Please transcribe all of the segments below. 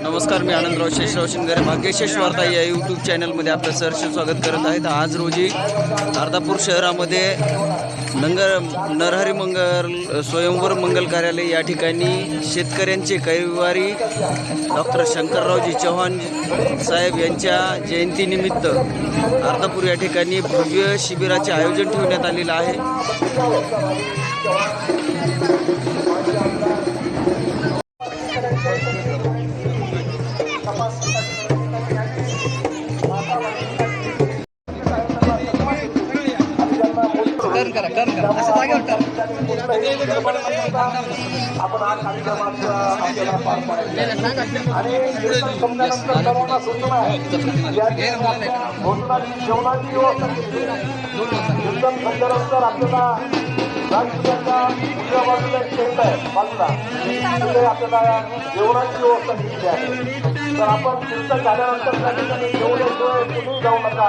नमस्कार मी आनंदराव शेषराव शिंगारे भाग्यशेष वार्ता या यूट्यूब चॅनलमध्ये आपलं सहर्ष स्वागत करत आहेत. आज रोजी अर्धापूर शहरामध्ये नंगर नरहरी मंगल स्वयंवर मंगल कार्यालय या ठिकाणी शेतकऱ्यांचे कैवारी डॉक्टर शंकररावजी चव्हाण साहेब यांच्या जयंतीनिमित्त अर्धापूर या ठिकाणी भव्य शिबिराचे आयोजन ठेवण्यात आलेलं आहे. करा टर्न करा असं जागेवर टर्न आपण आपल्याला आणि जेवणाची व्यवस्था केली आहे. आपल्याला उजव्या बाजूला आहे बाजूला आपल्याला जेवणाची व्यवस्था आहे तर आपण कीर्तन झाल्यानंतर त्या ठिकाणी जेवण कुठेही जाऊ नका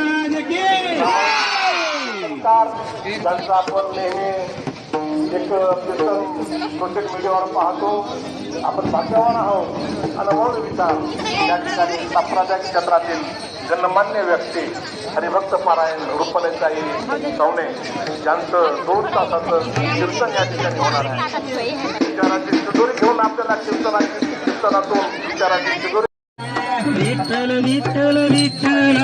सोय आपण नेहमी एक कीर्तन सोशल मीडियावर पाहतो आपण भाग्यवान आहोत. अनुभव विचार. या ठिकाणी साप्राजा क्षेत्रातील गणमान्य व्यक्ती हरिभक्त पारायण रुपलेचाई सवणे यांचं दोन तासाचं कीर्तन या ठिकाणी होणार आहे. विचाराची तिजोरी घेऊन आपल्याला कीर्तनाची कीर्तनातून विचाराची तिजोरी विठ्ठल विठ्ठल विठ्ठल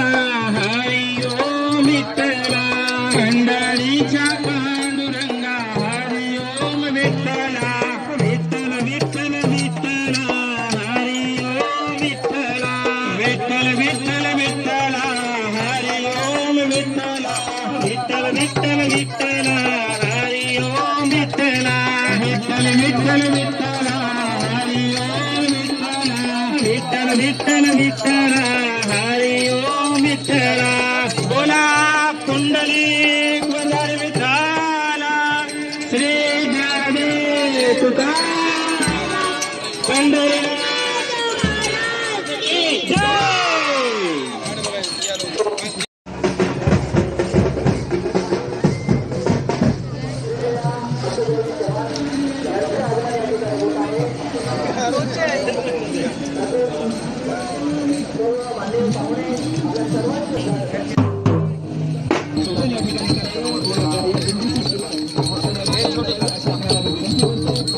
विठ्ठल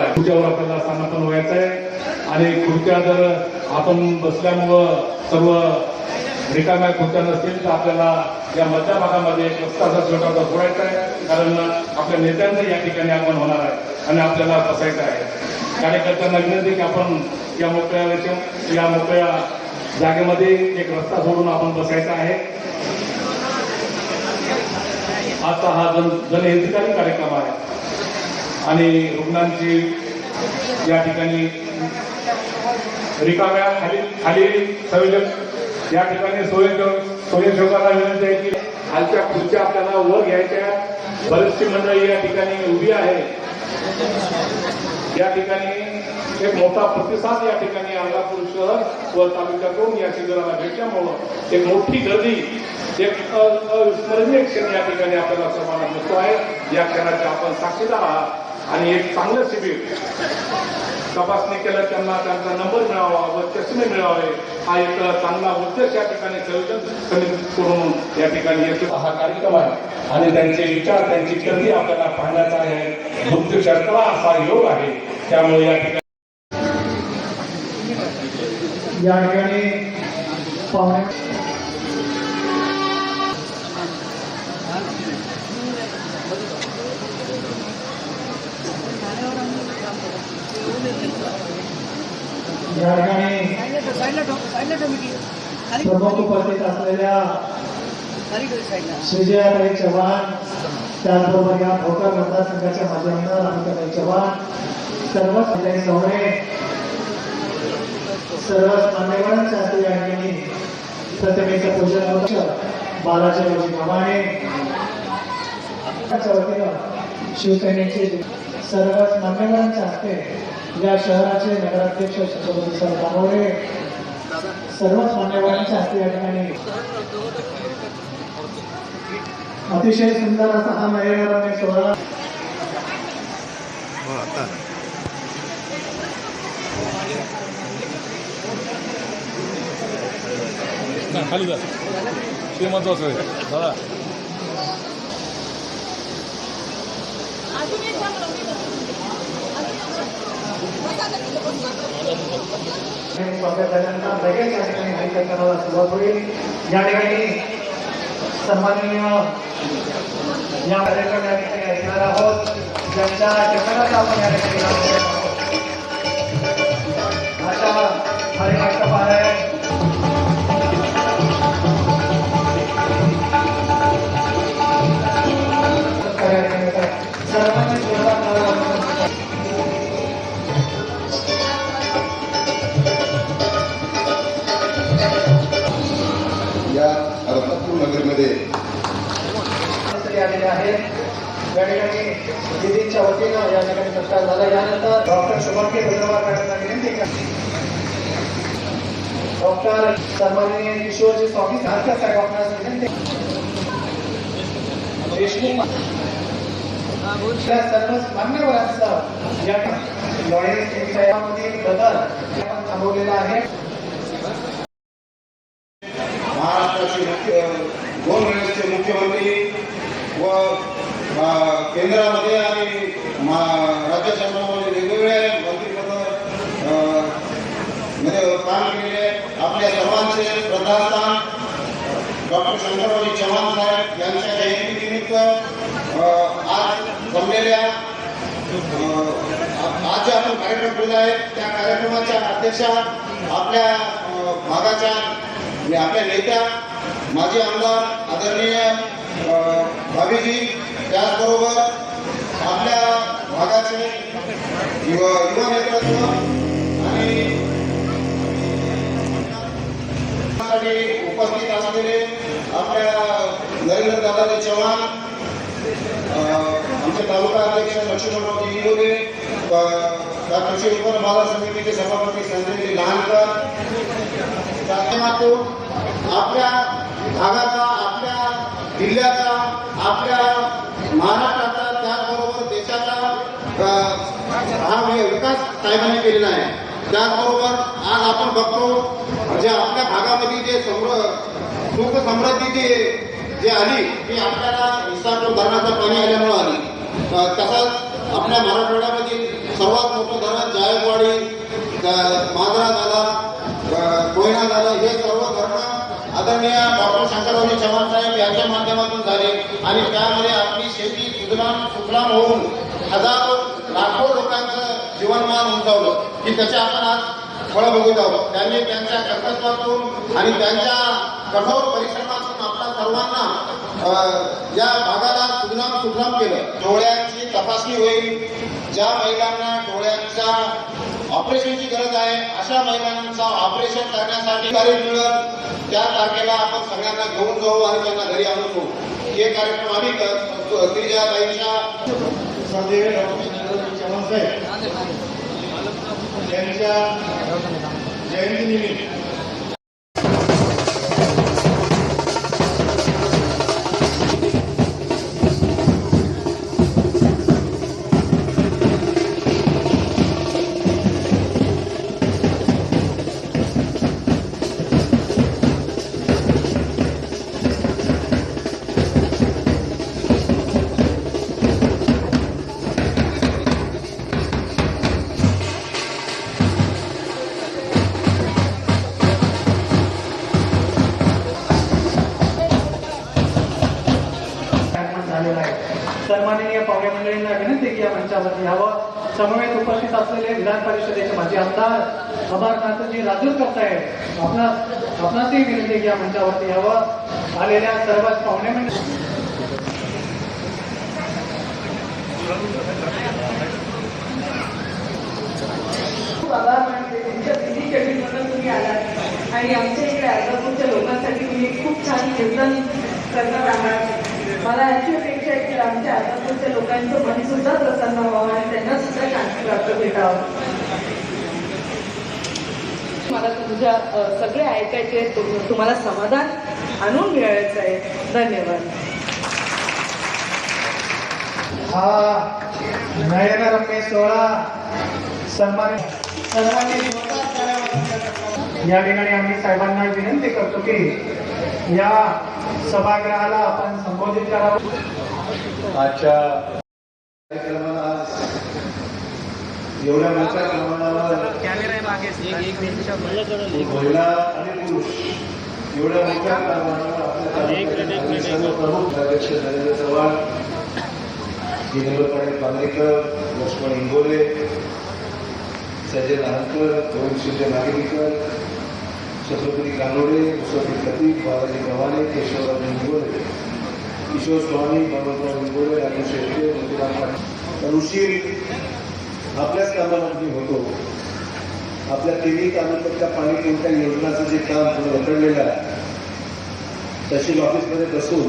अधिकार आहे खुर्च्यावर आपल्याला स्थानापन व्हायचं आहे. आणि खुर्च्या जर आपण बसल्यामुळं सर्व रिकाम्या खुर्च्या नसतील तर आपल्याला या मधल्या भागामध्ये एक रस्ताचा छोटासा सोडायचा आहे कारण आपल्या नेत्यांचं या ठिकाणी आगमन होणार आहे आणि आपल्याला बसायचं आहे. कार्यकर्त्यांना विनंती की आपण या मोकळ्या या मोकळ्या जागेमध्ये एक रस्ता सोडून आपण बसायचा आहे. आजचा हा जन जनहितकारी कार्यक्रम आहे. आणि रुग्णांची या ठिकाणी रिकाम्या खाली खाली संयोजक या ठिकाणी स्वयंसेवक स्वयंसेवकांना विनंती आहे की खालच्या खुर्च्या आपल्याला वर घ्यायच्या. बरेचशी मंडळी या ठिकाणी उभी आहे या ठिकाणी एक मोठा प्रतिसाद या ठिकाणी अंगापूर शहर व तालुक्यातून या शिबिराला भेटल्यामुळं एक मोठी गर्दी एक अविस्मरणीय क्षण या ठिकाणी आपल्याला समाधान मिळतो आहे. या क्षणाचे आपण साक्षीदार आहात. आणि एक चांगलं शिबिर. तपासणी केलं त्यांना त्यांचा नंबर मिळावा व चष्मे मिळावे. हा एक चांगला उद्देश या ठिकाणी संयोजन करून या ठिकाणी येतो. हा कार्यक्रम आहे. आणि त्यांचे विचार त्यांची गर्दी आपल्याला पाहण्याचा आहे दुग्ध असा योग आहे. त्यामुळे या ठिकाणी या ठिकाणी पाहुणे या ठिकाणी साईडला ठेव, साईडला ठेव, साईडला ठेव मिठी. खाली ठेव, प्रमुख उपस्थित असलेल्या. श्रीजयाताई चव्हाण त्याचबरोबर या भोकर मतदारसंघाच्या माजी आमदार अमिताताई चव्हाण सर्वच संजय चौरे सर्वच मान्यवरांच्या हस्ते या ठिकाणी प्रतिमेचं पूजन होतं बालाजी रोजी वतीनं शिवसेनेचे सर्वच मान्यवरांच्या हस्ते या शहराचे नगराध्यक्ष छत्रपती सर दानोरे सर्वच मान्यवरांच्या हस्ते या ठिकाणी अतिशय सुंदर असा हा महिला सोहळा. खाली जा. ते महत्वाचं आहे दादा स्वागत लगेच या ठिकाणी हरिकथनाला सुरुवात होईल या ठिकाणी सन्माननीय या कार्यक्रम या ठिकाणी ऐकणार आहोत. ज्यांच्या जन्मनाचा आपण या ठिकाणी आहेत या ठिकाणी दिदींच्या वतीनं या ठिकाणी सत्कार झाला. यानंतर डॉक्टर शुभंकी भद्रवार मॅडमला विनंती करते डॉक्टर सन्माननीय किशोरजी स्वामी सारख्या साहेब आपणास विनंती देशमुख या सर्व मान्यवरांचा या लॉयर्स विषयामधील बदल आपण थांबवलेला आहे. शंकररावजी चव्हाण साहेब यांच्या जयंतीनिमित्त आज जमलेल्या आज जे आपण कार्यक्रम ठेवला आहे त्या कार्यक्रमाच्या अध्यक्षा आपल्या भागाच्या आपल्या नेत्या माजी आमदार आदरणीय भाभीजी त्याचबरोबर आपल्या भागाचे युवा युवा नेतृत्व आणि उपस्थित असलेले आपल्या नरेंद्र दादाजी चव्हाण आमचे तालुका अध्यक्ष लक्ष्मणरावजी इंगोले कृषी उत्पन्न बाजार समितीचे सभापती संजयजी लहानकर माध्यमातून आपल्या भागाचा आपल्या जिल्ह्याचा आपल्या महाराष्ट्राचा त्याचबरोबर देशाचा हा विकास साहेबांनी केलेला आहे. त्याचबरोबर आज आपण बघतो जे आपल्या भागामध्ये जे समृ सुख समृद्धी जी जे आली ती आपल्याला विस्थापूर धरणाचं पाणी आल्यामुळं आली. तसंच आपल्या मराठवाड्यामधील सर्वात मोठं धरण जायकवाडी मांजरा झाला कोयना झाला हे सर्व धरणं आदरणीय डॉक्टर शंकररावजी चव्हाण साहेब यांच्या माध्यमातून झाले. आणि त्यामध्ये आपली शेती सुजलाम सुफलाम होऊन हजारो लाखो लोकांचं जीवनमान उंचावलं की त्याच्या आपण आज फळं बघत आहोत त्यांनी त्यांच्या कर्तृत्वातून आणि त्यांच्या कठोर परिश्रमातून आपल्या सर्वांना या भागाला सुजलाम सुफलाम केलं. डोळ्यांची तपासणी होईल. ज्या महिलांना डोळ्यांच्या ऑपरेशनची गरज आहे अशा महिलांचा ऑपरेशन करण्यासाठी तारीख मिळत त्या तारखेला आपण सगळ्यांना घेऊन जाऊ आणि त्यांना घरी आणून हे कार्यक्रम आम्ही क- स्त्रीच्या चव्हाण साहेब यांच्या जयंतीनिमित्त मंडळींना विनंती की या मंचावरती यावं. समवेत उपस्थित असलेले विधान परिषदेचे माजी आमदार अमरनाथजी राजूरकर साहेब आपणास आपणासही विनंती की या मंचावरती यावं. आलेल्या सर्वच पाहुणे मंडळी आणि आमच्या इकडे अर्धापूरच्या लोकांसाठी तुम्ही खूप छान योगदान करणार आहात मला याची अपेक्षा आहे की आमच्या अर्धापूरच्या लोकांचं मन सुद्धा प्रसन्न व्हावं आणि त्यांना सुद्धा शांती प्राप्त भेटावं. मला अ, सगळे ऐकायचे तुम- तुम्हाला समाधान आणून मिळायचं आहे. धन्यवाद. हा नयनरम्य सोहळा सन्मान सन्मानित या ठिकाणी आम्ही साहेबांना विनंती करतो की या सभागृहाला आपण संबोधित करावं. आजच्या कार्यक्रमाला आज एवढ्या मोठ्या प्रमाणावर महिला आणि पुरुष एवढ्या मोठ्या प्रमाणावर आपल्या प्रमुख अध्यक्ष नरेंद्र चव्हाण जिनेंद्र पांगरेकर लक्ष्मण इंगोले संजय लहानकर गोविंद शिंदे नागेकर छत्रपती कानोडे मुसफी प्रतीक बालाजी गव्हाणे केशवराव इंगोले किशोर स्वामी मनोहरराव इंगोले राजू शेट्टे मोतीराम आपल्याच कामामध्ये होतो. आपल्या तिन्ही तालुक्यातल्या पाणी पुरवठा योजनाचं जे काम रखडलेलं आहे तहसील ऑफिसमध्ये बसून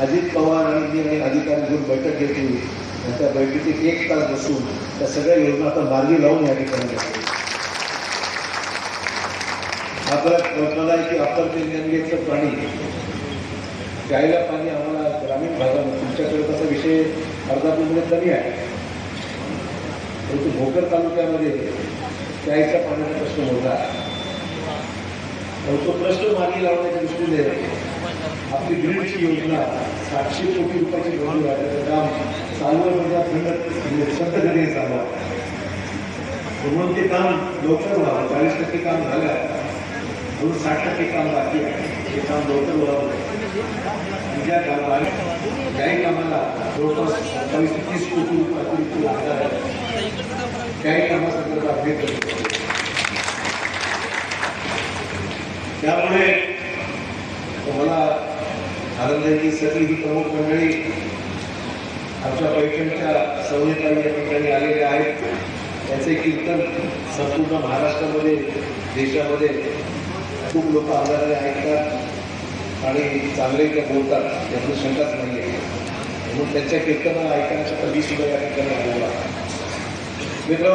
अजित पवार आणि मी आणि अधिकारी घेऊन बैठक घेतली. आणि त्या बैठकीत एक तास बसून त्या सगळ्या योजना आता मार्गी लावून या ठिकाणी घेतल्या. आपल्याला कल्पना आहे की ते गंगेचं पाणी प्यायला पाणी आम्हाला ग्रामीण भागामध्ये तुमच्याकडे तसा विषय अर्धापूरमध्ये कमी आहे. परंतु भोकर तालुक्यामध्ये प्यायच्या पाण्याचा प्रश्न होता तो प्रश्न मागे लावण्याच्या दृष्टीने आपली ग्रीडची योजना सातशे कोटी रुपयाची मंजूर आहे. त्याचं काम चालू आहे म्हणजे खंड संत गतीने चालू आहे. म्हणून ते काम लवकर व्हावं. चाळीस टक्के काम झालं आहे. म्हणून साठ टक्के काम बाकी आहे. ते काम लवकर व्हावं ज्या कामाला ज्याही कामाला जवळपास सत्तावीस तीस कोटी रुपये अतिरिक्त लागणार आहे. त्याही कामासंदर्भात भेट त्यामुळे मला आनंद आहे की सगळी ही प्रमुख मंडळी आमच्या पैठणच्या संहिताई या ठिकाणी आलेल्या आहेत. त्याचे कीर्तन संपूर्ण महाराष्ट्रामध्ये देशामध्ये खूप लोक आजाराने ऐकतात आणि चांगले ते बोलतात त्यातून शंकाच नाही आहे म्हणून त्यांच्या कीर्तनं ऐकण्याच्या मी सुद्धा या ठिकाणी आलेलो मित्र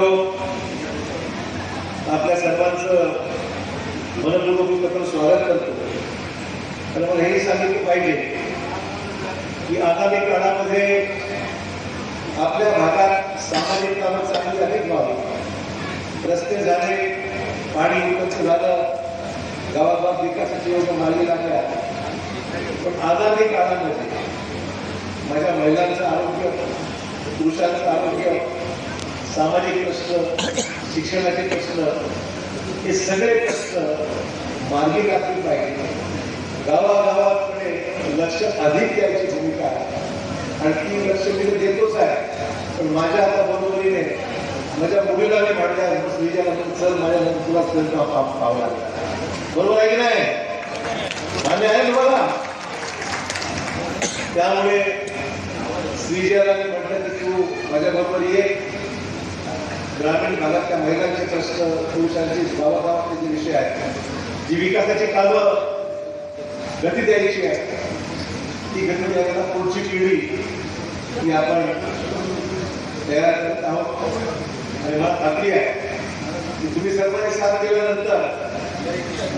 आपल्या सर्वांचं मनपूर्वक मी प्रथम स्वागत करतो. तर मला हे सांगितलं पाहिजे की आगामी काळामध्ये आपल्या भागात सामाजिक कामं चांगली अनेक व्हावी. रस्ते झाले पाणी उपलब्ध झालं गावागावात विकासाची योजना मार्गी लागल्या पण आगामी काळामध्ये माझ्या महिलांचं आरोग्य पुरुषांचं आरोग्य सामाजिक प्रश्न शिक्षणाचे प्रश्न हे सगळे प्रश्न मार्गी लागले पाहिजे. गावागावाकडे लक्ष अधिक द्यायची भूमिका आहे. आणि ती लक्ष मी देतोच आहे. पण माझ्या आता बरोबरीने माझ्या मुलीला मी म्हटलं श्रीजाला चल माझ्या तुला चल पाहावं लागेल. बरोबर आहे की नाही? मान्य आहे तुम्हाला? त्यामुळे श्रीजयाला मी म्हटलं की तू माझ्याबरोबर ये. ग्रामीण भागातल्या महिलांचे प्रश्न पुरुषांचे गावागावातले जे विषय आहेत जी विकासाची कामं गती द्यायची आहे ती गती द्यायला पुढची पिढी ती आपण तयार करत आहोत. आणि मला खात्री आहे की तुम्ही सर्वांनी साथ दिल्यानंतर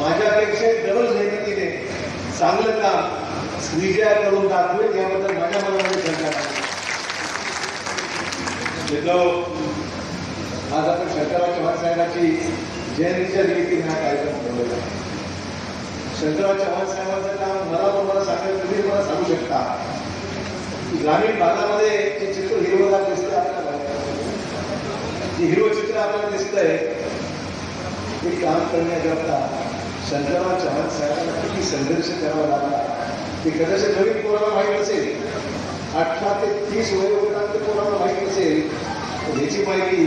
माझ्यापेक्षा डबल मेहनतीने चांगलं काम विजया करून दाखवेल याबद्दल माझ्या मनामध्ये शंका नाही आज आपण शंकरराव चव्हाण साहेबांची जयंतीच्या निमित्ताने हा कार्यक्रम ठेवलेला आहे शंकरराव चव्हाण साहेबांचं काम मला तुम्हाला सांगायचं म्हणजे तुम्ही मला सांगू शकता. ग्रामीण भागामध्ये जे चित्र हिरवगार दिसतं आपल्याला जे हिरवं चित्र आपल्याला दिसतंय ते काम करण्याकरता शंकरराव चव्हाण साहेबांना किती संघर्ष करावा लागला. ते कदाचित गरीब पोराला माहीत असेल. अठरा ते तीस वयोगटात पोराला माहीत असेल. तर याची माहिती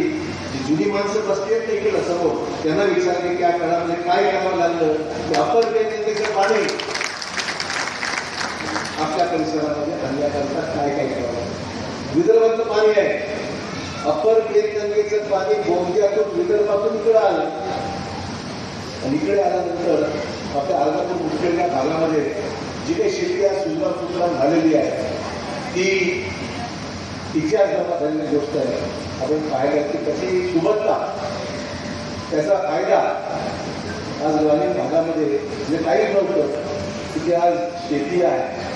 जी जुनी माणसं बसली आहेत ना समोर त्यांना विचारले की या काळामध्ये काय करावं लागलं? की अपर बेनेचं पाणी आपल्या परिसरामध्ये धंद्याकरता काय काय करावं? विदर्भातलं पाणी आहे. अपर बेतगंगेचं पाणी बोगद्यातून विदर्भातून इकडं आलं आणि इकडे आल्यानंतर आपल्या अर्धापूर मुखेडच्या भागामध्ये जी काही शेती आज सुजलाम सुजलाम झालेली आहे ती इतिहास जमा झालेली गोष्ट आहे. आपण पाहिलं की कशी सुबत्ता त्याचा फायदा आज ग्रामीण भागामध्ये जे काहीच नव्हतं तिथे आज शेती आहे.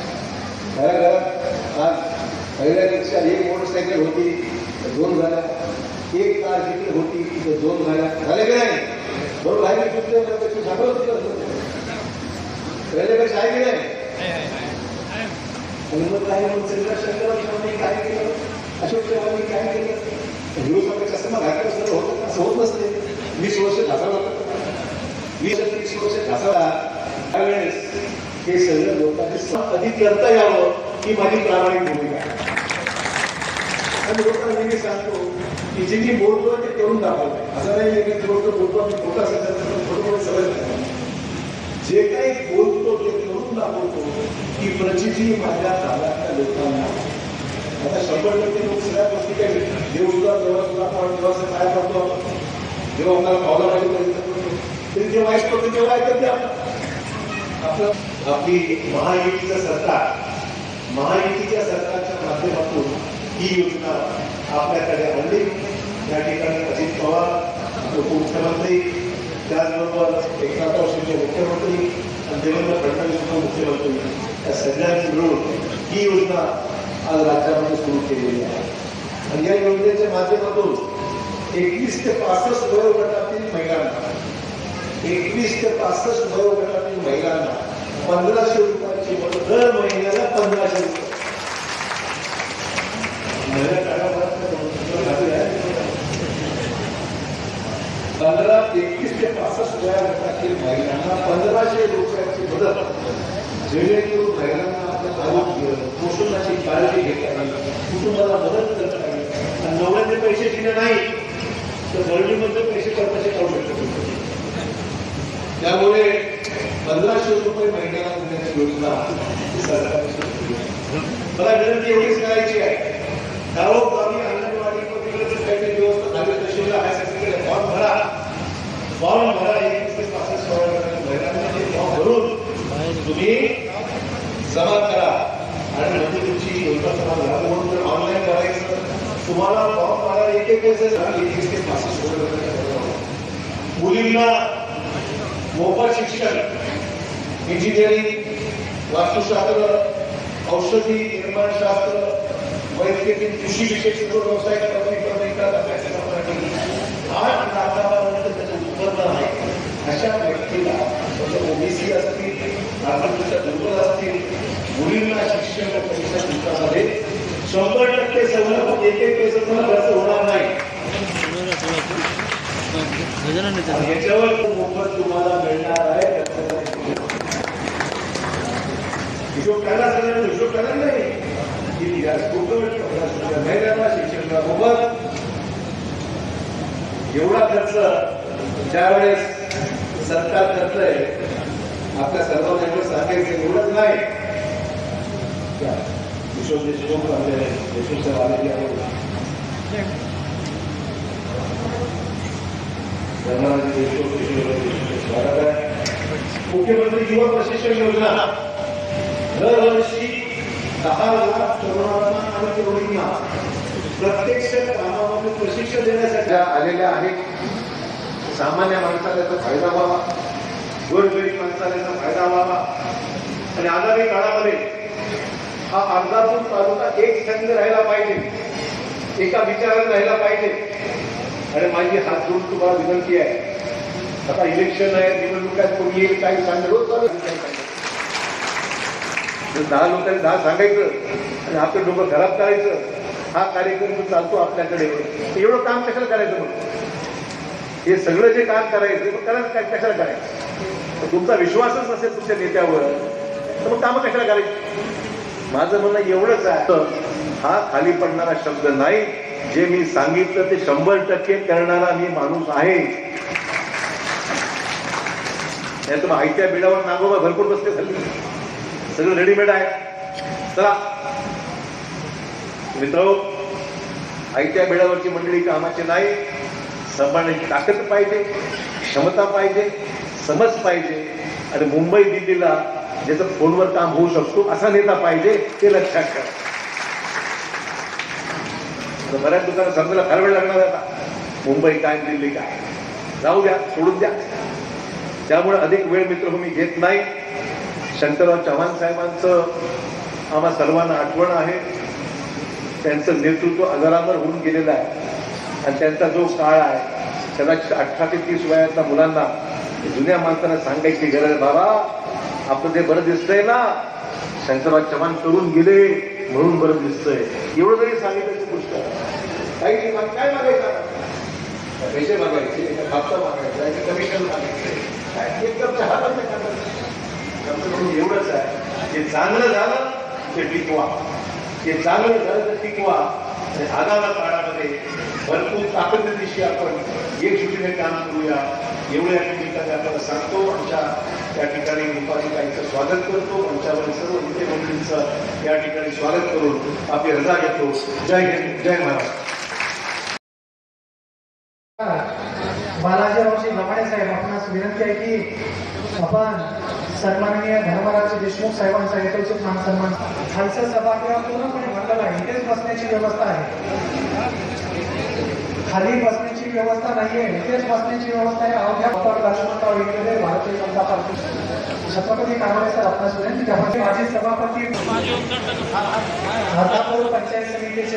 घराघरात आज पहिल्यापेक्षा एक मोटरसायकल होती तर दोन झाल्या एक कार जिथे होती तिथे दोन झाल्या झाले की नाही? बरोबर आहे की चुकले तू सांगत होतं पहिल्यापेक्षा आहे. की नाही आणि मग काय मग चंद्रशेखर काय केलं? अशोक चव्हाणी काय केलं? हिरो साहेब घातलं असं होत असं होत नसते. वीस वर्ष घासावा वीस तीस वर्ष घासावा त्यावेळेस हे सगळं लोकांनी अधिक करता यावं ही माझी प्रामाणिक भूमिका आहे. आणि लोकांना मी सांगतो की जे मी बोलतो ते करून दाखवतो असं नाही की गोष्ट बोलतो मी खोटा सगळं खोटं सगळं नाही. जे काही बोलतो ते करून दाखवतो की प्रचिती माझ्या काळातल्या लोकांना. आता शंभर टक्के लोक सगळ्या गोष्टी काही देव सुद्धा जेव्हा सुद्धा आपण देवाचं काय करतो आपण जेव्हा आपल्याला पावला पाहिजे प्रयत्न करतो तरी जे वाईट करतो तेव्हा ऐकत नाही आपण. आपलं आपली महायुतीचं सरकार महायुतीच्या सरकारच्या माध्यमातून ही योजना आपल्याकडे आणली. या ठिकाणी अजित पवार उपमुख्यमंत्री त्याचबरोबर एकनाथ शिंदे मुख्यमंत्री आणि देवेंद्र फडणवीस उपमुख्यमंत्री या सगळ्यांनी मिळून ही योजना आज राज्यामध्ये सुरू केलेली आहे. आणि या योजनेच्या माध्यमातून एकवीस ते पासष्ट वयोगटातील महिलांना एकवीस ते पासष्ट वयोगटातील महिलांना पंधराशे रुपयाची दर महिन्याला पंधराशे रुपये. पंधरा एकवीस ते पासष्ट वयोगटातील महिलांना पंधराशे रुपयाची मदत जेणेकरून महिलांना आपलं आरोग्य पोषणाची काळजी घेता येईल कुटुंबाला मदत करता येईल आणि नवऱ्याने पैसे दिले नाही तर बहिणीमध्ये पैसे करण्याचे करू शकतो त्यामुळे पंधराशे रुपये महिन्याला देण्याची योजना सरकारची मला विनंती एवढीच करायची आहे. गावोगावी अंगणवाडी काही व्यवस्था झाली तहसीलला फॉर्म भरा. फॉर्म भरा एकवीस ते पासष्ट वयोगटातील फॉर्म भरून तुम्ही जमा करा. आणि म्हणजे तुमची योजना तुम्हाला लागू म्हणून जर ऑनलाईन करायचं. तुम्हाला फॉर्म भरा एक एक एकवीस ते पासष्ट मुलींना मोफत शिक्षण इंजिनिअरिंग वास्तुशास्त्र औषधी निर्माणशास्त्र वैयक्तिक कृषी विशेष व्यवसाय आठ लाखापर्यंत त्याचं उत्पन्न आहे. अशा व्यक्तीला ओबीसी असतील नागरिकच्या दुर्बल असतील मुलींना शिक्षण परीक्षा दिवसामध्ये शंभर टक्के सवलत एक एक पैसे खर्च होणार नाही. याच्यावर मोफत तुम्हाला मिळणार आहे. हिशोब करायला हिशोब करायला नाही इतिहास गॅस फुकट महिन्याला शिक्षणाला मोफत एवढा खर्च ज्यावेळेस सरकार करतंय आपल्या सर्वांना एवढं सांगायचं एवढंच नाही. किशोर देशमुख आपले देशमुख साहेब आलेले आहेत धर्मराज मुख्यमंत्री युवा प्रशिक्षण योजना. दरवर्षी दहा लाख तरुणांना आणि तरुणींना प्रत्यक्ष कामामध्ये प्रशिक्षण देण्यासाठी आलेल्या आहेत सामान्य माणसाला याचा फायदा व्हावा गोरगरीब माणसाला याचा फायदा व्हावा. आणि आगामी काळामध्ये हा अर्धापूर तालुका एक संघ राहिला पाहिजे एका विचारात राहायला पाहिजे. आणि माझी हात जोडून तुम्हाला विनंती आहे. आता इलेक्शन आहे निवडणूक आहे कोणी येईल काही सांगेल रोज चालू आहे काही सांगेल. तर दहा लोकांनी दहा सांगायचं आणि आपलं डोकं खराब करायचं. हा कार्यक्रम जो चालतो आपल्याकडे. एवढं काम कशाला करायचं मग? हे सगळं जे काम करायचं मग करायचं काय कशाला करायचं? तुमचा विश्वासच असेल तुमच्या नेत्यावर. तर मग कामं कशाला करायची? माझं म्हणणं एवढंच आहे. हा खाली पडणारा शब्द नाही. जे मी सांगितलं ते शंभर टक्के करणारा मी माणूस आहे. नाही तर मग आयत्या बिडावर नागोबा भरपूर बसते झाली सगळं रेडीमेड आहे. चला. मित्र आयत्या बेडावरची मंडळी कामाची नाही. सांभाळण्याची ताकद पाहिजे क्षमता पाहिजे समज पाहिजे. आणि मुंबई दिल्लीला ज्याचं फोनवर काम होऊ शकतो असा नेता पाहिजे ते लक्षात ठेवा. बऱ्याच दुकानं समजायला फार वेळ लागणार आता. मुंबई काय दिल्ली काय? जाऊ द्या सोडून द्या. त्यामुळे अधिक वेळ मित्र मी घेत नाही. शंकरराव चव्हाण साहेबांचं आम्हा सर्वांना आठवण आहे. त्यांचं नेतृत्व अजरामर होऊन गेलेलं आहे. आणि त्यांचा जो काळ आहे कदाचित अठरा ते तीस वयाच्या मुलांना जुन्या माणसांना सांगायची गरज बाबा आपलं ते बरं दिसतंय ना शंकरराव चव्हाण करून गेले म्हणून बरं दिसतंय. एवढं जरी सांगितलं गोष्ट काही नाही काय मागायचं? पैसे मागायचे हप्ता मागायचा कमिशन मागायचे एवढंच आहे. जे चांगलं झालं ते टिकवा. जे चांगलं झालं ते टिकवा. आणि आगामी काळामध्ये भरपूर दिवशी आपण एकजुटीने काम करूया. एवढ्या ठिकाणी आपल्याला सांगतो आमच्या त्या ठिकाणी उपाधिकारीचं स्वागत करतो. आमच्यावर सर्व नेते मंडळींचं या ठिकाणी स्वागत करून आपली रजा घेतो. जय हिंद जय महाराष्ट्र बालाजीरावजी लमाडे साहेब आपणास विनंती आहे की आपण सन्माननीय धर्मराज देशमुख साहेबांचा यथोचित मान सन्मान. खालचा सभागृह पूर्णपणे भरलेला आहे इथेच बसण्याची व्यवस्था आहे. खाली बसण्याची व्यवस्था नाहीये इथेच बसण्याची व्यवस्था आहे. अवघ्या डॉक्टर लक्ष्मणराव इंगळे भारतीय जनता पार्टी. छत्रपती कारवाई सर आपणास विनंती त्यामध्ये आपण माजी सभापती अर्धापूर पंचायत समितीचे